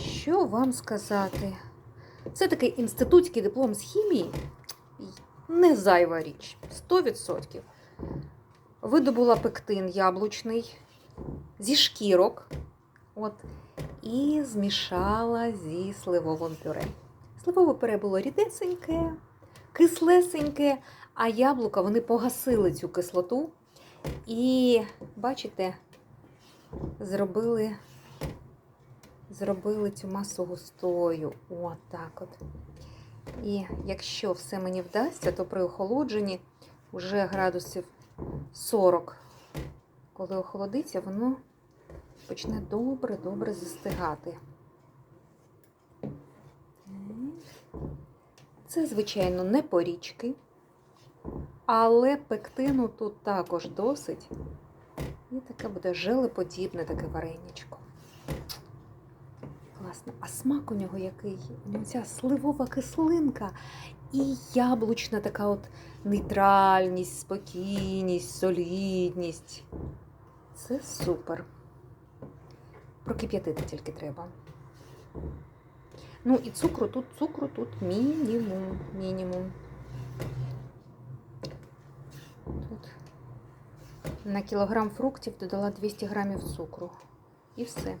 Що вам сказати? Це такий інститутський диплом з хімії. Не зайва річ. 100%. Видобула пектин яблучний зі шкірок. От, і змішала зі сливовим пюре. Сливове пюре було рідесеньке, кислесеньке, а яблука вони погасили цю кислоту. І, бачите, зробили, зробили цю масу густою. От так от. І якщо все мені вдасться, то при охолодженні вже градусів 40. Коли охолодиться, воно почне добре-добре застигати. Це, звичайно, не порічки, але пектину тут також досить. І таке буде желеподібне таке вареничко. Класно. А смак у нього який? У нього ця сливова кислинка і яблучна така от нейтральність, спокійність, солідність. Це супер. Прокип'ятити тільки треба. Ну і цукру тут, цукру тут мінімум. Мінімум. Тут на кілограм фруктів додала 200 грамів цукру. І все.